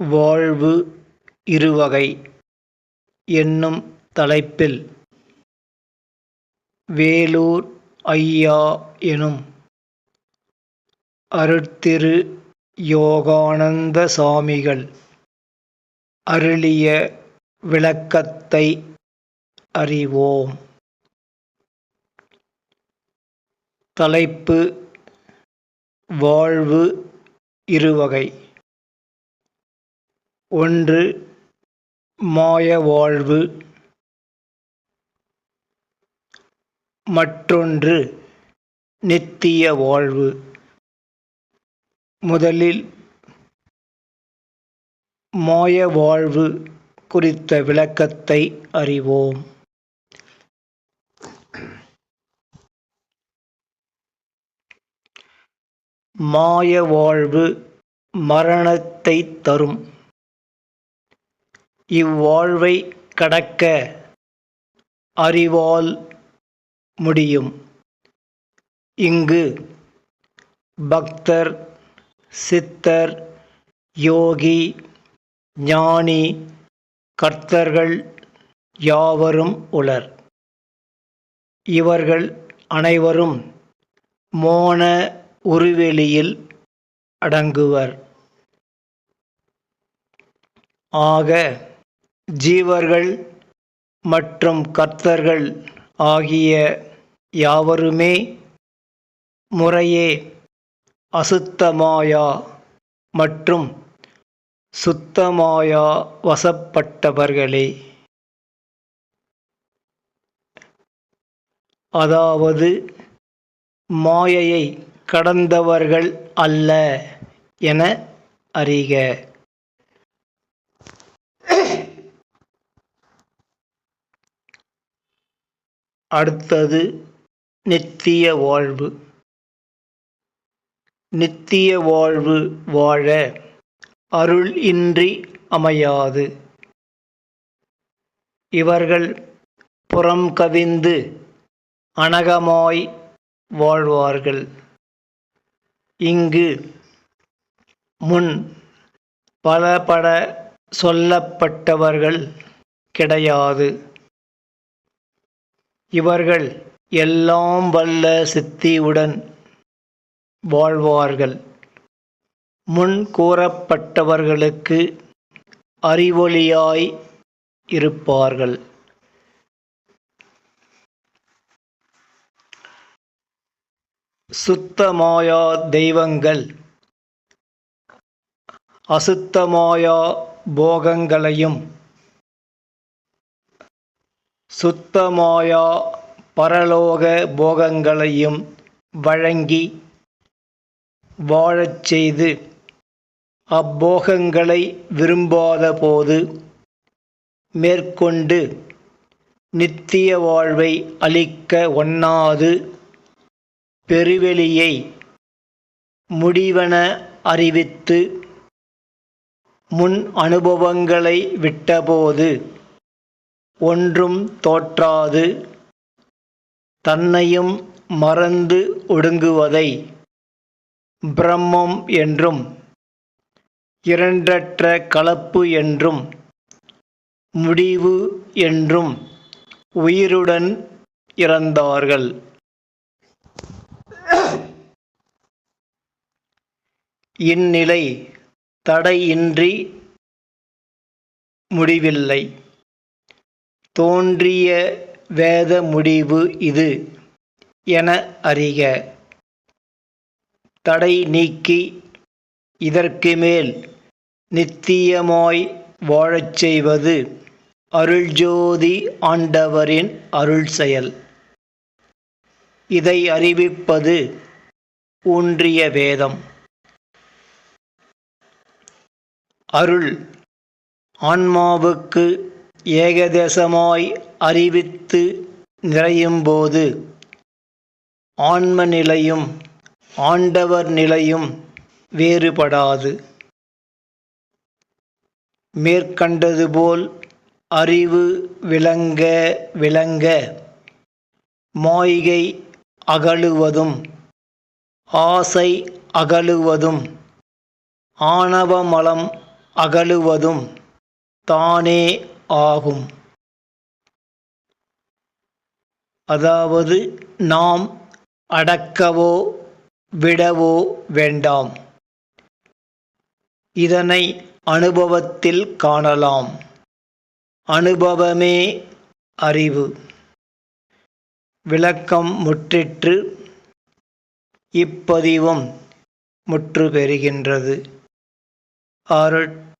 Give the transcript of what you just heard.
வாழ்வு இருவகை என்னும் தலைப்பில் வேலூர் ஐயா எனும் அருட்திரு யோகானந்த சாமிகள் அருளிய விளக்கத்தை அறிவோம். தலைப்பு வாழ்வு இருவகை. ஒன்று மாய வாழ்வு. மற்றொன்று நித்திய வாழ்வு. முதலில் மாய வாழ்வு குறித்த விளக்கத்தை அறிவோம். மாய வாழ்வு மரணத்தை தரும். இவ்வாழ்வை கடக்க அறிவால் முடியும். இங்கு பக்தர் சித்தர் யோகி ஞானி கர்த்தர்கள் யாவரும் உளர் இவர்கள் அனைவரும் மோன உருவெளியில் அடங்குவர். ஆக ஜீவர்கள் மற்றும் கர்த்தர்கள் ஆகிய யாவருமே முறையே அசுத்தமாயா மற்றும் சுத்தமாயா வசப்பட்டவர்களே. அதாவது மாயையை கடந்தவர்கள் அல்ல என அறிக. அடுத்தது நித்திய வாழ்வு. நித்திய வாழ்வு வாழ அருள் இன்றி அமையாது. இவர்கள் புறம் கவிந்து அனகமாய் வாழ்வார்கள். இங்கு முன் பலபட சொல்லப்பட்டவர்கள் கிடையாது. இவர்கள் எல்லாம் வல்ல சித்தியுடன் வாழ்வார்கள். முன் கூறப்பட்டவர்களுக்கு அறிவொளியாய் இருப்பார்கள். சுத்தமாயா தெய்வங்கள் அசுத்தமாயா போகங்களையும் சுத்தமாயா பரலோக போகங்களையும் வழங்கி வாழச் செய்து அப்போகங்களை விரும்பாத போது மேற்கொண்டு நித்திய வாழ்வை அளிக்க ஒண்ணாது பெருவெளியை முடிவென அறிவித்து முன் அனுபவங்களை விட்டபோது ஒன்றும் தோற்றாது. தன்னையும் மறந்து ஒடுங்குவதை பிரம்மம் என்றும் இரண்டற்ற கலப்பு என்றும் முடிவு என்றும் உயிருடன் இறந்தார்கள். இந்நிலை தடையின்றி முடிவில்லை. தோன்றிய வேத முடிவு இது என அறிக. தடை நீக்கி இதற்கு மேல் நித்தியமாய் வாழச் செய்வது அருள்ஜோதி ஆண்டவரின் அருள் செயல். இதை அறிவிப்பது ஊன்றிய வேதம். அருள் ஆன்மாவுக்கு ஏகதேசமாய் அறிவித்து நிறையும்போது ஆன்ம நிலையும் ஆண்டவர் நிலையும் வேறுபடாது. மேற்கண்டது போல் அறிவு விளங்க விளங்க மாய்கை அகழுவதும் ஆசை அகழுவதும் ஆணவமலம் அகழுவதும் தானே ஆகும். அதாவது நாம் அடக்கவோ விடவோ வேண்டாம். இதனை அனுபவத்தில் காணலாம். அனுபவமே அறிவு. விளக்கம் முற்றிற்று இப்பதிவும் முற்று பெறுகின்றது.